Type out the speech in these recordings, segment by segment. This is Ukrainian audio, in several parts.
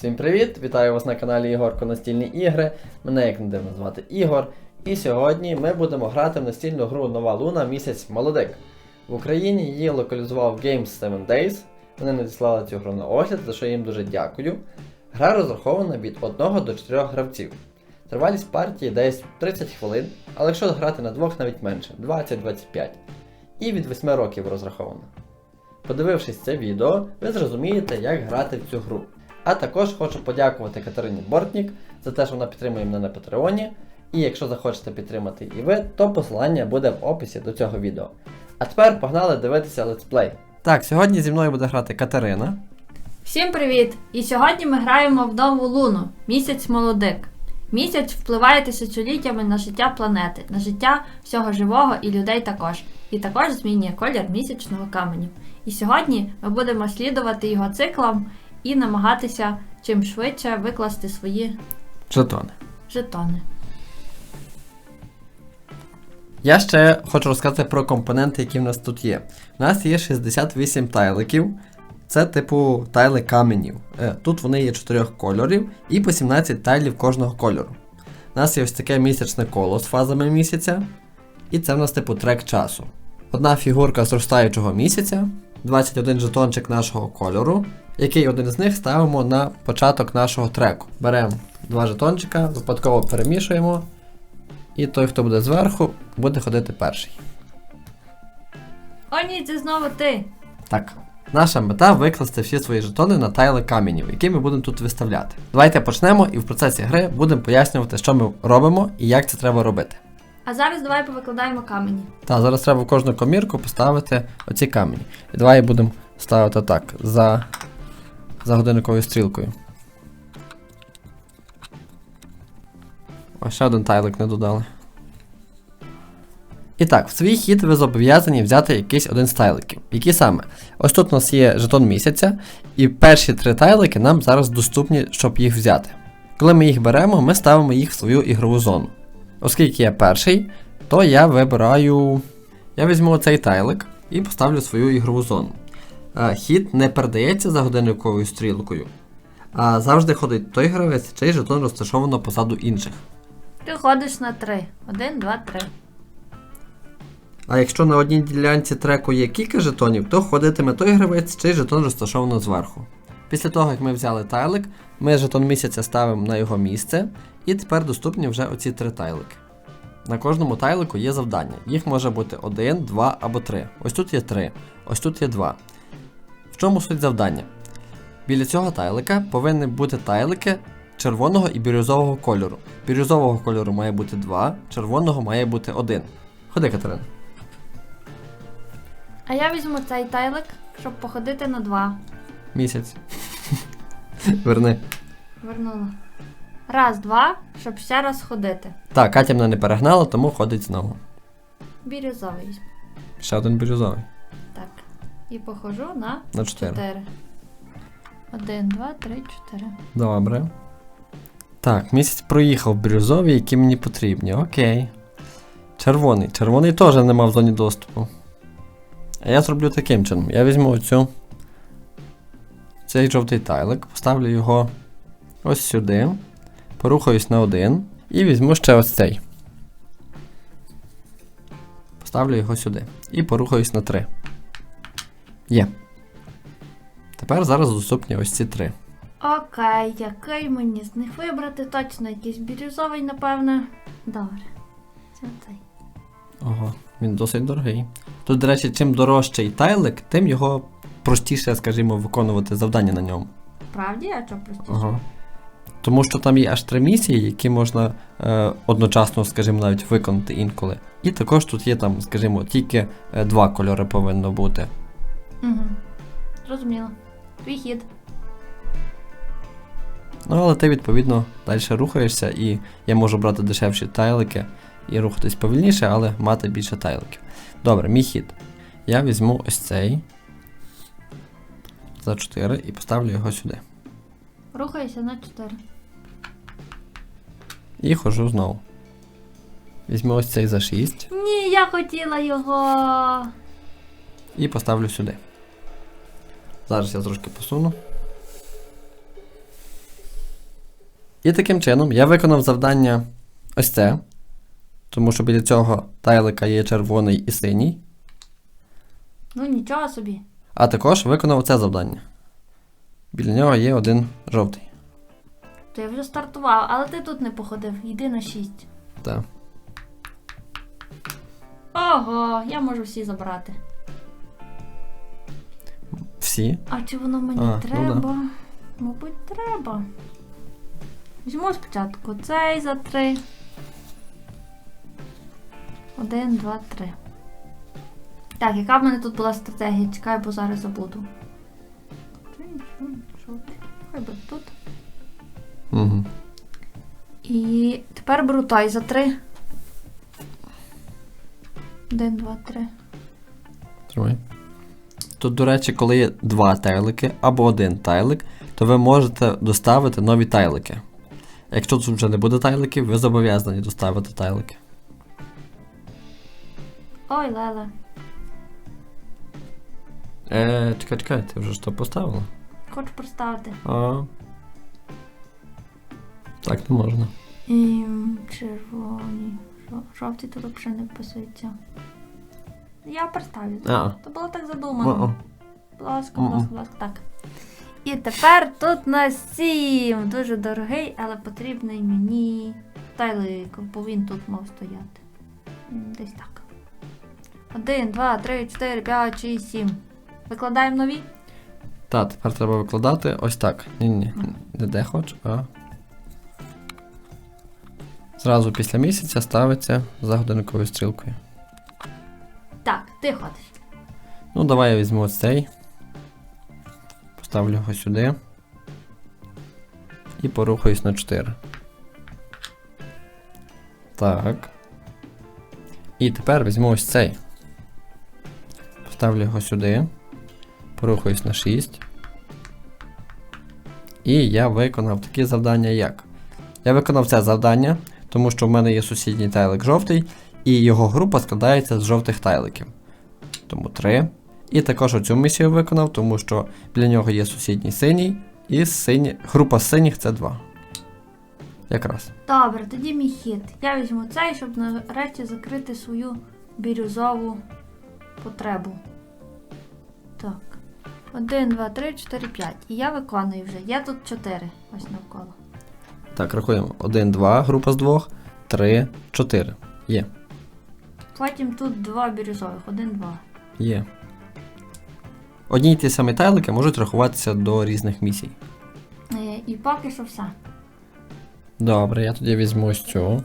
Всім привіт! Вітаю вас на каналі Ігорко Настільні ігри. Мене як не дивно звати Ігор. І сьогодні ми будемо грати в настільну гру Нова Луна місяць молодик. В Україні її локалізував Games 7 Days. Вони надіслали цю гру на огляд, за що я їм дуже дякую. Гра розрахована від 1 до 4 гравців. Тривалість партії десь 30 хвилин, але якщо грати на двох навіть менше 20-25. І від 8 років розрахована. Подивившись це відео, ви зрозумієте, як грати в цю гру. А також хочу подякувати Катерині Бортнік за те, що вона підтримує мене на Патреоні. І якщо захочете підтримати і ви, то посилання буде в описі до цього відео. А тепер погнали дивитися летсплей. Так, сьогодні зі мною буде грати Катерина. Всім привіт! І сьогодні ми граємо в нову луну місяць молодик. Місяць впливає тисячоліттями на життя планети, на життя всього живого і людей також. І також змінює колір місячного каменю. І сьогодні ми будемо слідувати його циклам і намагатися чим швидше викласти свої Жетони. жетони. Я ще хочу розказати про компоненти, які в нас тут є. У нас є 68 тайликів. Це типу тайли каменів. Е, Тут вони є 4 кольорів і по 17 тайлів кожного кольору. У нас є ось таке місячне коло з фазами місяця. І це в нас типу трек часу. Одна фігурка зростаючого місяця, 21 жетончик нашого кольору, який один з них ставимо на початок нашого треку. Беремо два жетончика, випадково перемішуємо. І той, хто буде зверху, буде ходити перший. О, ні, це знову ти! Так. Наша мета викласти всі свої жетони на тайли каменів, які ми будемо тут виставляти. Давайте почнемо і в процесі гри будемо пояснювати, що ми робимо і як це треба робити. А зараз давай повикладаємо камені. Та зараз треба в кожну комірку поставити оці камені. І давай будемо ставити так, за, за годинниковою стрілкою. Ось ще один тайлик не додали. І так, в свій хід ви зобов'язані взяти якийсь один з тайликів. Які саме? Ось тут у нас є жетон місяця, і перші три тайлики нам зараз доступні, щоб їх взяти. Коли ми їх беремо, ми ставимо їх в свою ігрову зону. Оскільки я перший, то я вибираю. Я візьму цей тайлик і поставлю свою ігрову зону. Е, Хід не передається за годинниковою стрілкою, а завжди ходить той гравець, чий жетон розташовано позаду інших. Ти ходиш на три. Один, два, три. А якщо на одній ділянці треку є кілька жетонів, то ходитиме той гравець, чий жетон розташовано зверху. Після того, як ми взяли тайлик, ми жетон місяця ставимо на його місце, і тепер доступні вже оці три тайлики. На кожному тайлику є завдання. Їх може бути 1, 2 або 3. Ось тут є 3, ось тут є 2. Чому суть завдання? Біля цього тайлика повинні бути тайлики червоного і бірюзового кольору. Бірюзового кольору має бути 2, червоного має бути 1. Ходи, Катерина. А я візьму цей тайлик, щоб походити на два. Місяць. Верни. Вернула. Раз, два, щоб ще раз ходити. Так, Катя мене не перегнала, тому ходить знову. Бірюзовий. Ще один бірюзовий. І походжу на На 4. чотири. Один, два, три, чотири. Добре. Так, місяць проїхав бірюзові, які мені потрібні. Окей. Червоний. Червоний теж не мав в зоні доступу. А я зроблю таким чином. Я візьму оцю. Цей жовтий тайлик, поставлю його ось сюди. Порухаюсь на один. І візьму ще ось цей. Поставлю його сюди. І порухаюсь на 3. Є. Тепер зараз доступні ось ці три. Окей, який мені з них вибрати? Точно якийсь бірюзовий, напевне. Добре. Це цей. Ого, він досить дорогий. Тут, до речі, чим дорожчий тайлик, тим його простіше, скажімо, виконувати завдання на ньому. Правді, а що простіше? Ага. Тому що там є аж три місії, які можна е, одночасно, скажімо, навіть виконати інколи. І також тут є там, скажімо, тільки е, два кольори повинно бути. Угу. Зрозуміло. Твій хід. Ну, але ти, відповідно, далі рухаєшся, і я можу брати дешевші тайлики і рухатись повільніше, але мати більше тайликів. Добре, мій хід. Я візьму ось цей за 4 і поставлю його сюди. Рухайся на 4. І хожу знову. Візьму ось цей за 6 Ні, я хотіла його. і поставлю сюди. Зараз я трошки посуну. І таким чином я виконав завдання ось це. Тому що біля цього тайлика є червоний і синій. Ну нічого собі. А також виконав це завдання. Біля нього є один жовтий. То я вже стартував, але ти тут не походив. Йди на 6. Так. Ого, я можу всі забрати. Всі. А чи воно мені А, ну треба? Мабуть, треба. Візьму спочатку цей за три. Один, два, три. Так, яка в мене тут була стратегія? Чекай, бо зараз забуду. Хай буде тут. Угу. І тепер беру той за три. Один, два, три. Тримай. Тут, до речі, коли є два тайлики або один тайлик, то ви можете доставити нові тайлики. Якщо тут вже не буде тайликів, ви зобов'язані доставити тайлики. Ой, Леле. Е, чекай, чекай, ти вже ж то поставила? Хочу проставити. А. Так не можна. І червоні. Жо- Жовті тут взагалі не вписуються. Я представлю. А. То було так задумано. Будь ласка, будь ласка, будь ласка, так. І тепер тут на сім. Дуже дорогий, але потрібний мені тайлик, бо він тут мав стояти. Десь так. Один, два, три, чотири, п'ять, шість, сім. Викладаємо нові? Так, тепер треба викладати ось так. Ні-ні, не де хоч, а. Зразу після місяця ставиться за годинниковою стрілкою. Так, ти ходиш. Ну, давай я візьму цей. Поставлю його сюди. І порухаюсь на 4. Так. І тепер візьму ось цей. Поставлю його сюди. Порухаюсь на 6. І я виконав такі завдання як. Я виконав це завдання, тому що в мене є сусідній тайлик жовтий, і його група складається з жовтих тайликів. Тому 3. І також оцю місію виконав, тому що біля нього є сусідній синій, і сині... група синіх це 2. Якраз. Добре, тоді мій хід. Я візьму цей, щоб нарешті закрити свою бірюзову потребу. Так. Один, два, три, чотири, п'ять. І я виконую вже. Є тут чотири. Ось навколо. Так, рахуємо. 1, 2, група з 2, 3, 4. Є. Потім тут два бірюзових. Один, два. Є. Одні й ті самі тайлики можуть рахуватися до різних місій. Е, І поки що все. Добре, я тоді візьму ось цю.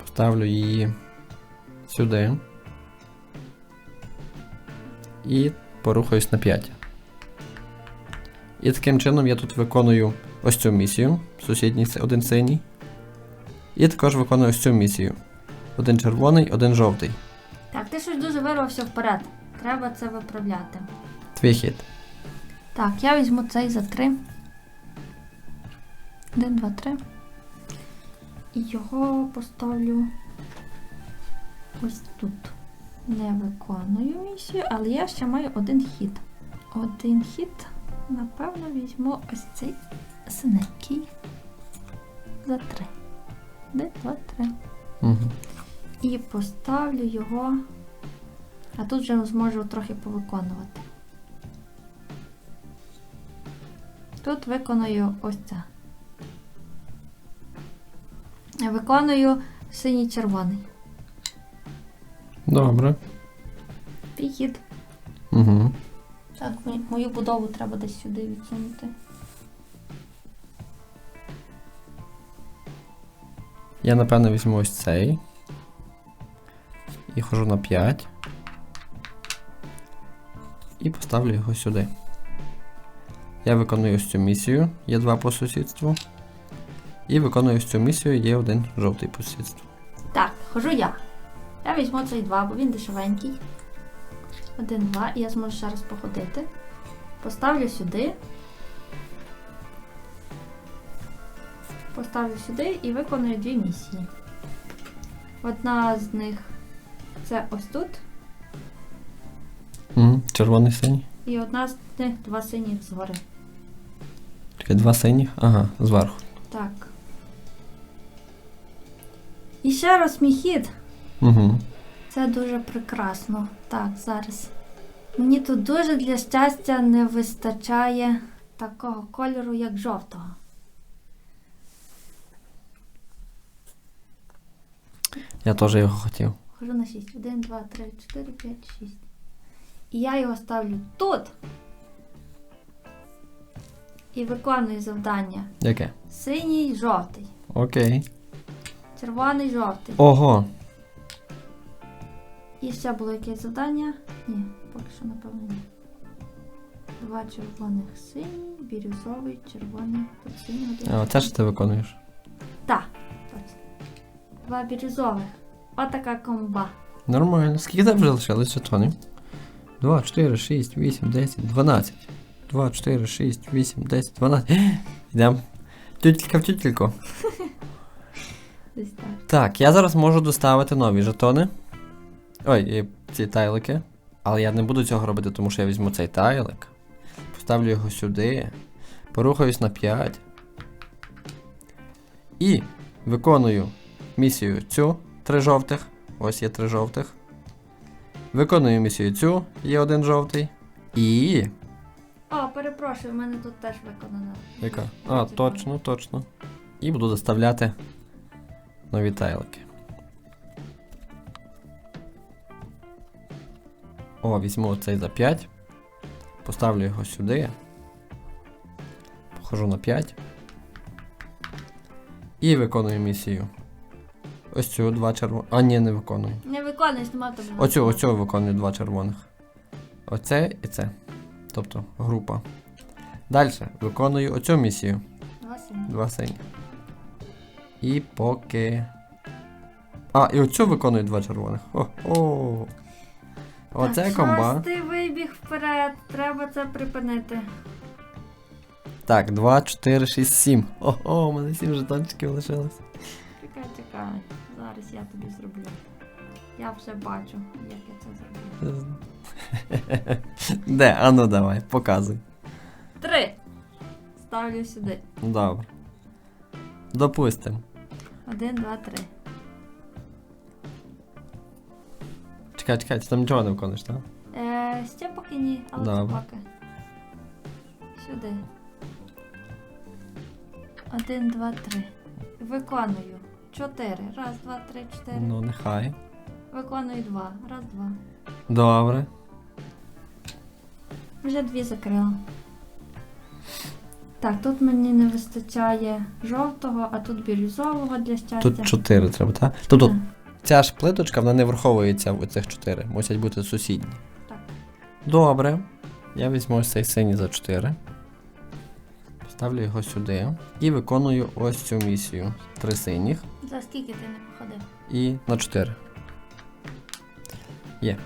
Поставлю її сюди. І порухаюсь на 5. І таким чином я тут виконую ось цю місію. Сусідній один синій. І також виконую ось цю місію. Один червоний, один жовтий. Так, ти щось дуже вирвався вперед. Треба це виправляти. Твій хід. Так, я візьму цей за три. Один, два, три. І його поставлю ось тут. Не виконую місію, але я ще маю один хід. Один хід, напевно, візьму ось цей синенький за три. Один, два, три. Угу. І поставлю його. А тут вже зможу трохи повиконувати. Тут виконую ось це. Виконую синій червоний. Добре. Підхід. Угу. Так, мою будову треба десь сюди відсунути. Я напевно візьму ось цей. І хожу на 5. І поставлю його сюди. Я виконую ось цю місію, є два по сусідству. І виконую ось цю місію, є один жовтий по сусідству. Так, хожу я. Я візьму цей два, бо він дешевенький. Один, два, і я зможу ще раз походити. Поставлю сюди. Поставлю сюди і виконую дві місії. Одна з них це ось тут, Угу. Червоний синій. і одна з них два синіх згори. Чекай, два синіх? Ага, зверху. Так. І ще раз мій хід. Угу. Це дуже прекрасно. Так, зараз. Мені тут дуже для щастя не вистачає такого кольору, як жовтого. Я теж його хотів. Хожу на 6. 1, 2, 3, 4, 5, 6. І я його ставлю тут. І виконую завдання. Яке? Синій, жовтий. Окей. Червоний, жовтий. Ого. І ще було якесь завдання? Ні, поки що напевно ні. Два червоних синій, бірюзовий, червоний, синій. А оце що ти виконуєш? Так. Два бірюзових. Отака комба. Нормально. Скільки тебе вже лишилось жетонів? 2, 4, 6, 8, 10, 12. 2, 4, 6, 8, 10, 12. Йдемо. Тютелька в тютельку. Десь так. Так, я зараз можу доставити нові жетони. Ой, і ці тайлики. Але я не буду цього робити, тому що я візьму цей тайлик. Поставлю його сюди. Порухаюсь на 5. І виконую місію цю три жовтих. Ось є три жовтих. Виконую місію цю, є один жовтий. І. О, перепрошую, в мене тут теж виконано. Яка? А, точно, точно. І буду доставляти нові тайлики. О, візьму оцей за 5. Поставлю його сюди. Похожу на 5. І виконую місію. Ось цю два червоних. А, ні, не виконую. Не виконуєш, нема тобі. Оцю, оцю виконую два червоних. Оце і це. Тобто група. Далі виконую оцю місію. Два сині. Два сині. І поки. А, і оцю виконую два червоних. О, о. Оце так, комба. Щось ти вибіг вперед, треба це припинити. Так, 2, 4, 6, 7. О, о, у мене 7 жетончиків лишилось. Чекай, чекай. Зараз я тобі зроблю. Я вже бачу, як я це зроблю. Де? А ну давай, показуй. Три. Ставлю сюди. Добре. Допустим. Один, два, три. Чекай, чекай, ти там нічого не виконуєш, так? Е, ще поки ні, але Добре. поки. Сюди. Один, два, три. Виконую. Чотири. Раз, два, три, чотири. Ну, нехай. Виконую два. Раз, два. Добре. Вже дві закрила. Так, тут мені не вистачає жовтого, а тут бірюзового для щастя. Тут 4 треба, так? Тобто Так. ця ж плиточка, вона не враховується в цих 4. Мусять бути сусідні. Так. Добре. Я візьму ось цей синій за 4. Ставлю його сюди. І виконую ось цю місію. Три синіх За скільки ти не походив? і на 4. Є.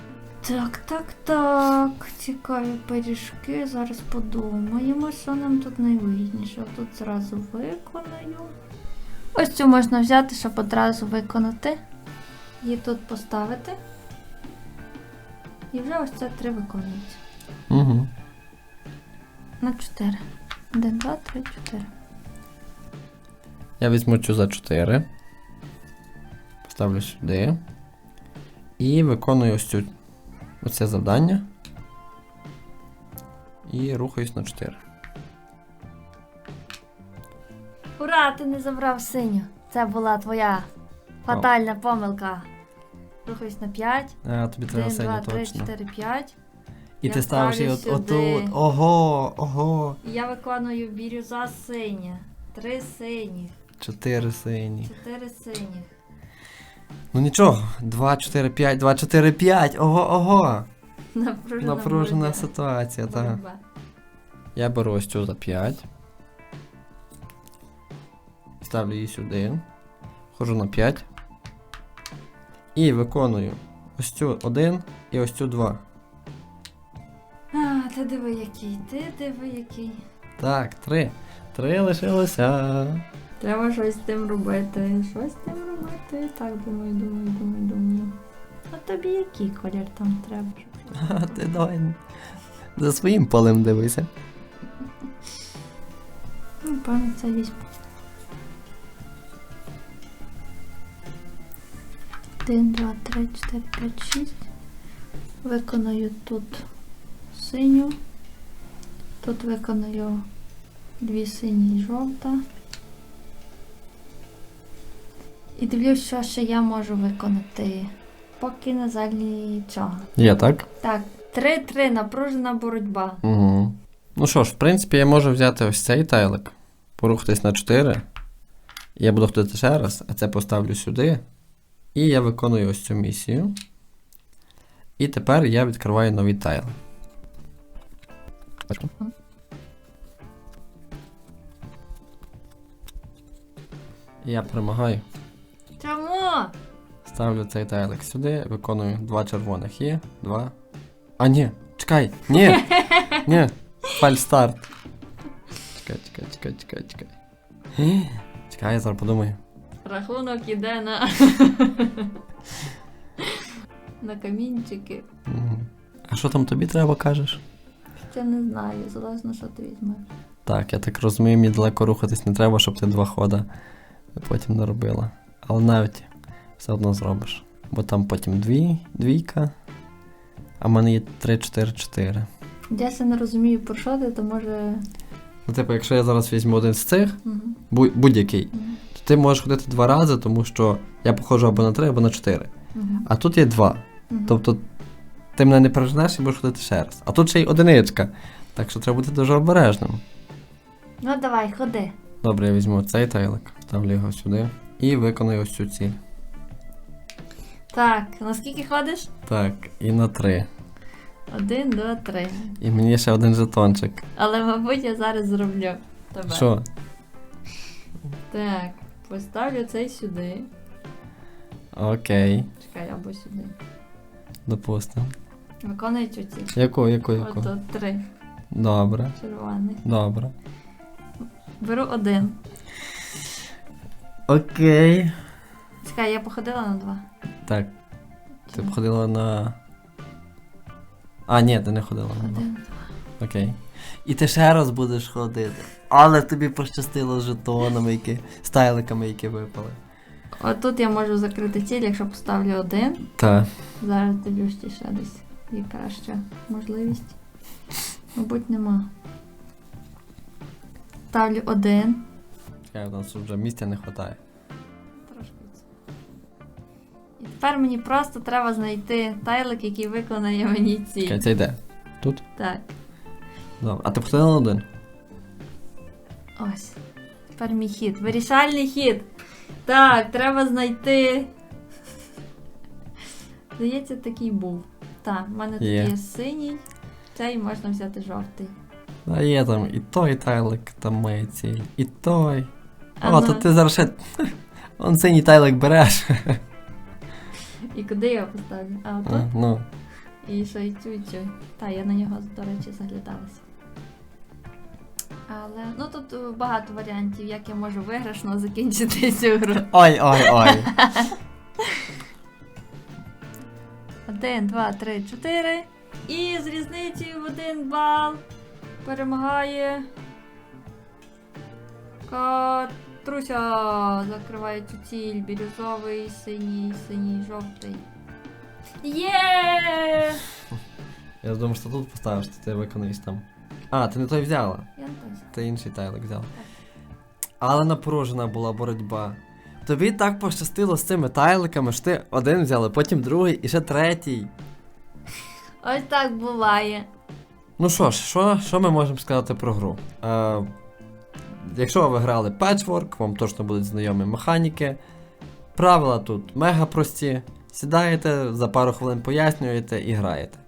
Так, так, так. Цікаві пиріжки. Зараз подумаємо, що нам тут найвигідніше. Тут зразу виконаю. Ось цю можна взяти, щоб одразу виконати. Її тут поставити. І вже ось це три виконується. Угу. На 4. 1, 2, 3, 4. Я візьму цю за 4. Поставлю сюди. І виконую ось цю оце завдання. І рухаюсь на 4. Ура, ти не забрав синю. Це була твоя фатальна помилка. Рухаюсь на 5. А, тобі треба 1, 2, 3, 4, 5. І Я ти ставиш її от, сюди. отут. Ого, ого. І я виконую бірюза синя. Три синіх, Чотири сині. чотири синіх. Ну нічого. 2, 4, 5, 2, 4, 5. Ого, ого. Напружена, Напружена боротьба. ситуація, так. Боротьба. Я беру ось цю за 5. Ставлю її сюди. Ходжу на 5. І виконую ось цю 1 і ось цю 2. А, ти диви який, ти диви який. Так, 3. 3 лишилося. Треба щось з тим робити. Щось з тим робити. Так, думаю, думаю, думаю, думаю. А тобі який колір там треба? А ти давай за своїм полем дивися. напевно, це візьму. Один, два, три, чотири, п'ять, шість. Виконую тут синю. Тут виконую дві сині і жовта. І дивлюсь, що ще я можу виконати. Поки на жаль нічого. Є, так? Так, 3-3, напружена боротьба. Угу. Ну що ж, в принципі, я можу взяти ось цей тайлик, порухатись на 4. Я буду ходити ще раз, а це поставлю сюди. І я виконую ось цю місію. І тепер я відкриваю нові тайли. Я перемагаю. Ставлю цей тайлик сюди, виконую два червоних. Є, два. А, ні, чекай, ні! Ні, фальстарт. Чекай, чекай, чекай, чекай, чекай. Чекай, я зараз подумаю. Рахунок іде на. на камінчики. А що там тобі треба, кажеш? Ще не знаю, залежно, що ти візьмеш. Так, я так розумію, мені далеко рухатись не треба, щоб ти два хода потім не робила. Але навіть все одно зробиш. Бо там потім дві, двійка, а в мене є 3, 4, 4. Я ще не розумію, про що ти, то може. Ну, типу, якщо я зараз візьму один з цих, Мгм. бу- будь-який, то ти можеш ходити два рази, тому що я походжу або на 3, або на 4. Мгм. А тут є два. Мгм. Тобто ти мене не переженеш і будеш ходити ще раз. А тут ще й одиничка. Так що треба бути дуже обережним. Ну давай, ходи. Добре, я візьму цей тайлик, ставлю його сюди і виконую ось цю ціль. Так, наскільки ходиш? Так, і на три. Один, два, три. І мені ще один жетончик. Але, мабуть, я зараз зроблю тебе. Що? Так, поставлю цей сюди. Окей, Чекай, або сюди. допустимо. Виконуй цю ціль. Яку, яку, яку? Ото три Добре, червоних. добре. Беру один. Окей. Чекай, я походила на два. Так, Чи ти б ходила на. А, ні, ти не ходила на два. Один. Окей. І ти ще раз будеш ходити. Але тобі пощастило з жетонами, які. з тайликами, які випали. Отут я можу закрити ціль, якщо поставлю один. Так. Зараз дивлюсь, ще десь є краща можливість. Мабуть, нема. Ставлю один. Чекай, у нас вже місця не вистачає. Тепер мені просто треба знайти тайлик, який виконає мені. Чекай, це йде. Тут? Так, Добре. А ти на один? ось. Тепер мій хід. Вирішальний хід. Так, треба знайти. Здається, такий був. Так, в мене тут Є. є синій. Цей можна взяти жовтий. А є там і той тайлик там має ціль, і той. О, Ага. то ти зараз ще. Он синій тайлик береш. І куди я його поставлю? А отут? А, ну. І що і цю, і цю. Та, я на нього, до речі, заглядалася. Але ну тут е, багато варіантів, як я можу виграшно закінчити цю гру. Ой, ой, ой. Один, два, три, чотири. І з різницею в один бал перемагає. Катруся закриває цю ціль. Бірюзовий, синій, синій, жовтий. Є! Я думав, що тут поставиш, то ти виконаєш там. А, ти не той взяла. Я не той. Ти інший тайлик взяла. Але напружена була боротьба. Тобі так пощастило з цими тайликами, що ти один взяла, потім другий і ще третій. Ось так буває. Ну що ж, що, що ми можемо сказати про гру? Е, якщо ви грали Patchwork, вам точно будуть знайомі механіки. Правила тут мега прості. Сідаєте, за пару хвилин пояснюєте і граєте.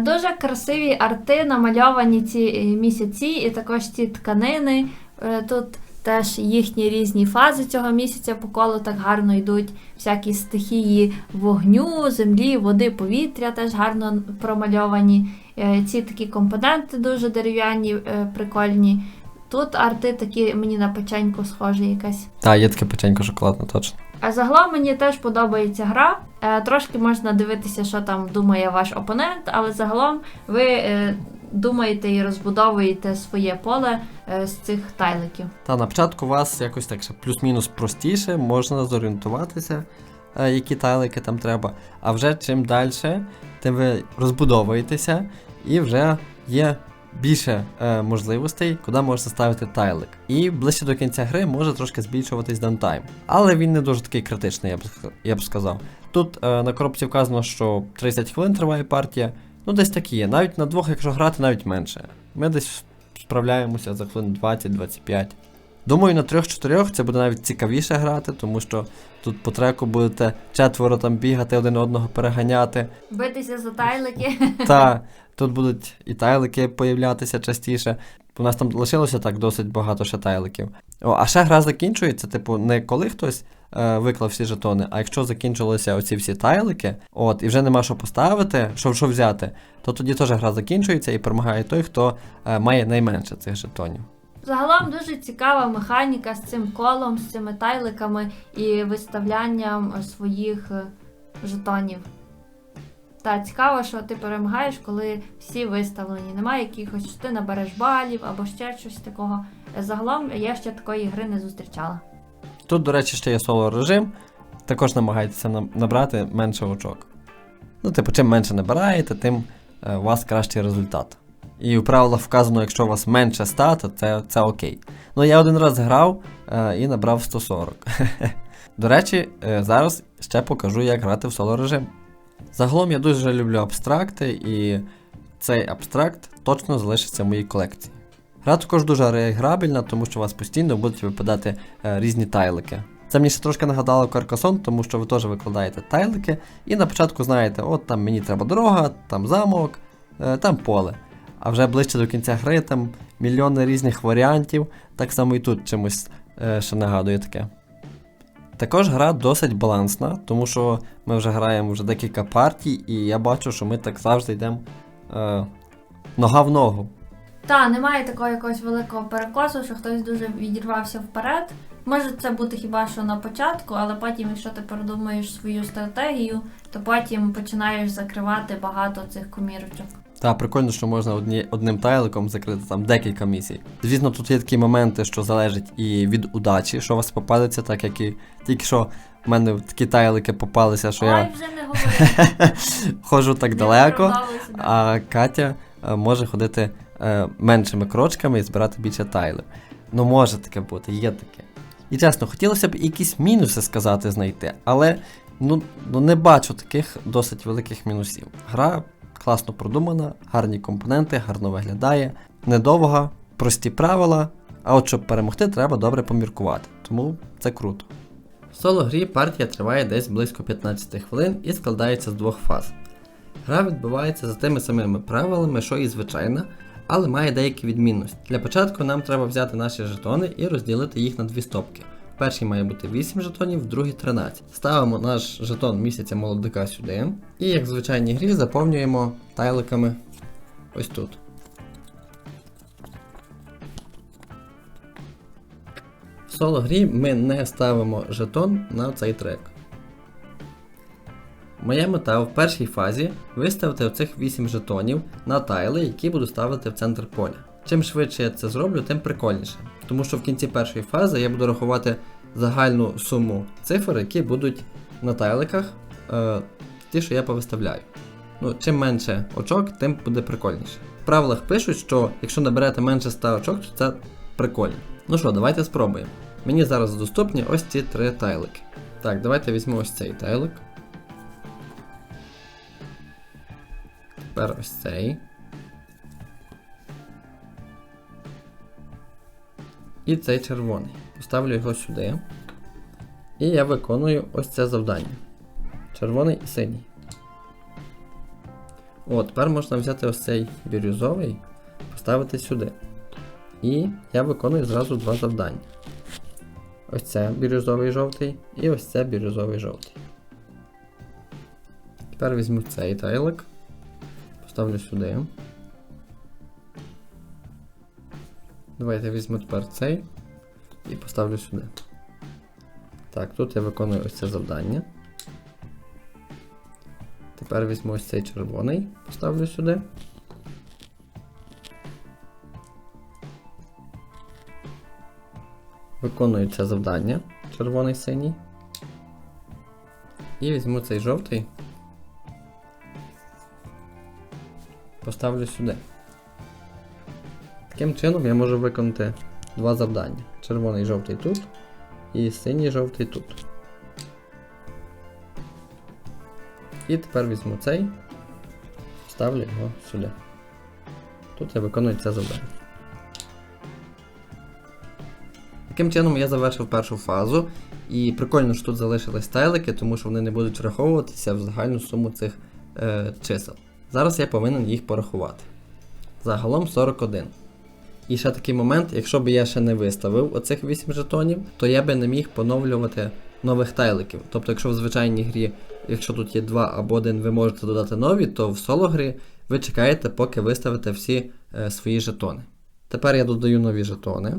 Дуже красиві арти намальовані ці е, місяці, і також ці тканини. Е, Тут теж їхні різні фази цього місяця по колу так гарно йдуть. Всякі стихії вогню, землі, води, повітря теж гарно промальовані. Е, Ці такі компоненти дуже дерев'яні, прикольні. Тут арти такі мені на печеньку схожі якась. Та, є таке печенько шоколадне, точно. А загалом мені теж подобається гра. Е, трошки можна дивитися, що там думає ваш опонент, але загалом ви е, думаєте і розбудовуєте своє поле е, з цих тайликів. Та на початку у вас якось так ще плюс-мінус простіше, можна зорієнтуватися, е, які тайлики там треба. А вже чим далі, тим ви розбудовуєтеся і вже є більше е, можливостей, куди можна ставити тайлик. І ближче до кінця гри може трошки збільшуватись дантайм. Але він не дуже такий критичний, я б, я б сказав. Тут е, на коробці вказано, що 30 хвилин триває партія. Ну, десь такі є. Навіть на двох, якщо грати, навіть менше. Ми десь справляємося за хвилин 20-25. Думаю, на трьох-чотирьох це буде навіть цікавіше грати, тому що тут по треку будете четверо там бігати, один одного переганяти. Битися за тайлики. Та тут будуть і тайлики появлятися частіше. У нас там лишилося так досить багато ще тайликів. О, а ще гра закінчується, типу, не коли хтось е, виклав всі жетони, а якщо закінчилися оці всі тайлики, от, і вже нема що поставити, що, що взяти, то тоді теж гра закінчується і перемагає той, хто е, має найменше цих жетонів. Загалом дуже цікава механіка з цим колом, з цими тайликами і виставлянням своїх е, жетонів. Та цікаво, що ти перемагаєш, коли всі виставлені. Немає якихось, що ти набереш балів або ще щось такого. Загалом я ще такої гри не зустрічала. Тут, до речі, ще є соло режим. Також намагайтеся набрати менше очок. Ну, типу, чим менше набираєте, тим е, у вас кращий результат. І у правилах вказано, якщо у вас менше 100, то це, це окей. Ну, я один раз грав е, і набрав 140. До речі, е, зараз ще покажу, як грати в соло режим. Загалом я дуже люблю абстракти, і цей абстракт точно залишиться в моїй колекції. Гра також дуже реіграбельна, тому що у вас постійно будуть випадати е, різні тайлики. Це мені ще трошки нагадало Каркасон, тому що ви теж викладаєте тайлики, і на початку знаєте, от там мені треба дорога, там замок, е, там поле. А вже ближче до кінця гри там мільйони різних варіантів, так само і тут чимось е, ще нагадує таке. Також гра досить балансна, тому що ми вже граємо вже декілька партій, і я бачу, що ми так завжди йдемо е, нога в ногу. Та, немає такого якогось великого перекосу, що хтось дуже відірвався вперед. Може це бути хіба що на початку, але потім, якщо ти продумаєш свою стратегію, то потім починаєш закривати багато цих комірочок. Та прикольно, що можна одні, одним тайликом закрити там декілька місій. Звісно, тут є такі моменти, що залежать і від удачі, що у вас попадеться, так як і тільки що в мене такі тайлики попалися, що Ой, я вже не ходжу так Не далеко, а Катя е, може ходити е, меншими крочками і збирати більше тайлів. Ну, може таке бути, є таке. І чесно, хотілося б якісь мінуси сказати знайти, але ну, ну не бачу таких досить великих мінусів. Гра класно продумана, гарні компоненти, гарно виглядає, недовга, прості правила. А от щоб перемогти, треба добре поміркувати. Тому це круто. В соло грі партія триває десь близько 15 хвилин і складається з двох фаз. Гра відбувається за тими самими правилами, що і звичайна, але має деякі відмінності. Для початку нам треба взяти наші жетони і розділити їх на дві стопки. В першій має бути 8 жетонів, в другій 13. Ставимо наш жетон місяця молодика сюди. І як в звичайній грі заповнюємо тайликами ось тут. В соло грі ми не ставимо жетон на цей трек. Моя мета в першій фазі виставити оцих 8 жетонів на тайли, які буду ставити в центр поля. Чим швидше я це зроблю, тим прикольніше. Тому що в кінці першої фази я буду рахувати загальну суму цифр, які будуть на тайликах, е, ті, що я повиставляю. Ну, чим менше очок, тим буде прикольніше. В правилах пишуть, що якщо наберете менше 100 очок, то це прикольно. Ну що, давайте спробуємо. Мені зараз доступні ось ці три тайлики. Так, давайте візьму ось цей тайлик. Тепер ось цей. І цей червоний. Поставлю його сюди. І я виконую ось це завдання. Червоний і синій. О, тепер можна взяти ось цей бірюзовий, поставити сюди. І я виконую зразу два завдання. Ось це бірюзовий жовтий і ось це бірюзовий жовтий. Тепер візьму цей тайлик. Поставлю сюди. Давайте візьму тепер цей і поставлю сюди. Так, тут я виконую ось це завдання. Тепер візьму ось цей червоний, поставлю сюди. Виконую це завдання, червоний синій. І візьму цей жовтий. Поставлю сюди. Таким чином я можу виконати два завдання. Червоний жовтий тут і синій жовтий тут. І тепер візьму цей, ставлю його сюди. Тут я виконую це завдання. Таким чином я завершив першу фазу. І прикольно, що тут залишились тайлики, тому що вони не будуть враховуватися в загальну суму цих е, чисел. Зараз я повинен їх порахувати. Загалом 41. І ще такий момент, якщо б я ще не виставив оцих 8 жетонів, то я би не міг поновлювати нових тайликів. Тобто, якщо в звичайній грі, якщо тут є 2 або 1, ви можете додати нові, то в соло грі ви чекаєте, поки виставите всі е, свої жетони. Тепер я додаю нові жетони.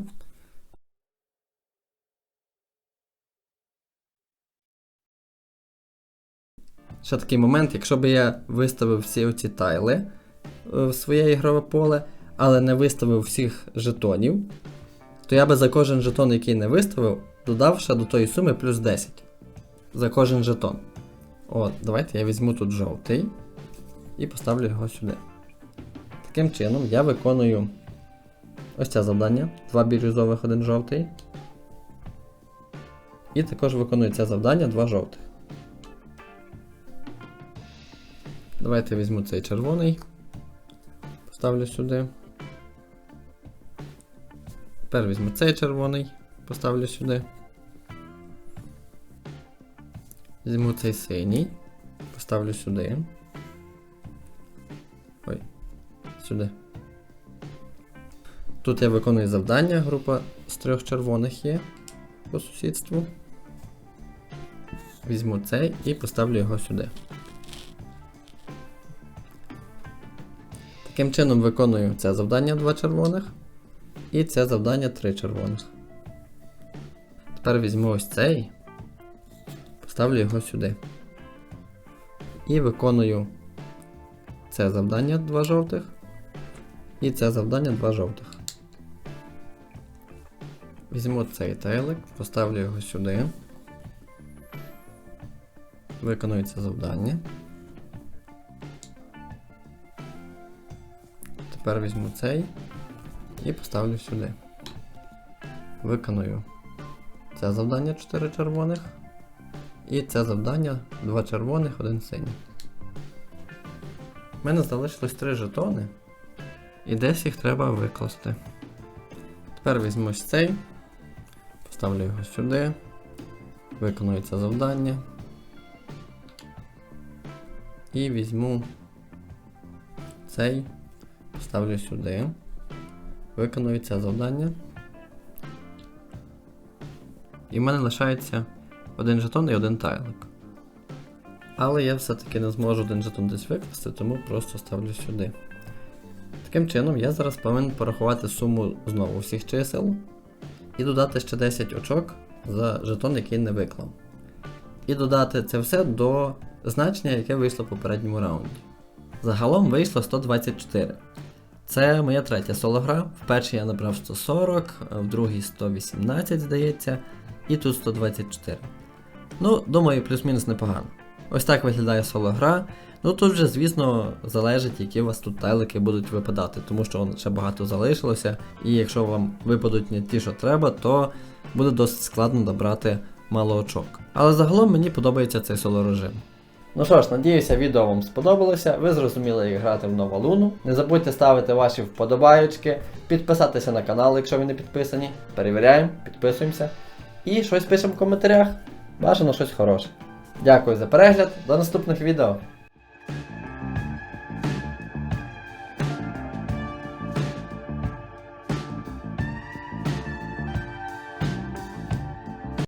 Ще такий момент, якщо б я виставив всі оці тайли е, в своє ігрове поле, але не виставив всіх жетонів, то я би за кожен жетон, який не виставив, додав ще до тої суми плюс 10. За кожен жетон. От, давайте я візьму тут жовтий і поставлю його сюди. Таким чином я виконую ось це завдання. Два бірюзових, один жовтий. І також виконую це завдання, два жовтих. Давайте візьму цей червоний. Поставлю сюди. Тепер візьму цей червоний, поставлю сюди. Візьму цей синій, поставлю сюди. Ой, сюди. Тут я виконую завдання, група з трьох червоних є по сусідству. Візьму цей і поставлю його сюди. Таким чином виконую це завдання два червоних. І це завдання три червоних. Тепер візьму ось цей, поставлю його сюди. І виконую це завдання два жовтих. І це завдання два жовтих. Візьму цей тайлик, поставлю його сюди. Виконую це завдання. Тепер візьму цей і поставлю сюди. Виконую це завдання 4 червоних. І це завдання 2 червоних, 1 синій. У мене залишилось 3 жетони. І десь їх треба викласти. Тепер візьму ось цей, поставлю його сюди. Виконую це завдання. І візьму цей, поставлю сюди. Виконую це завдання. І в мене лишається один жетон і один тайлик. Але я все-таки не зможу один жетон десь викласти, тому просто ставлю сюди. Таким чином, я зараз повинен порахувати суму знову всіх чисел і додати ще 10 очок за жетон, який не виклав. І додати це все до значення, яке вийшло в попередньому раунді. Загалом вийшло 124. Це моя третя соло-гра. В першій я набрав 140, в другій 118, здається, і тут 124. Ну, думаю, плюс-мінус непогано. Ось так виглядає соло-гра. Ну тут вже, звісно, залежить, які у вас тут тайлики будуть випадати, тому що ще багато залишилося, і якщо вам випадуть не ті, що треба, то буде досить складно добрати мало очок. Але загалом мені подобається цей соло-режим. Ну що ж, надіюся, відео вам сподобалося. Ви зрозуміли, як грати в нову луну. Не забудьте ставити ваші вподобаючки, підписатися на канал, якщо ви не підписані. Перевіряємо, підписуємося. І щось пишемо в коментарях. Бажано щось хороше. Дякую за перегляд, до наступних відео.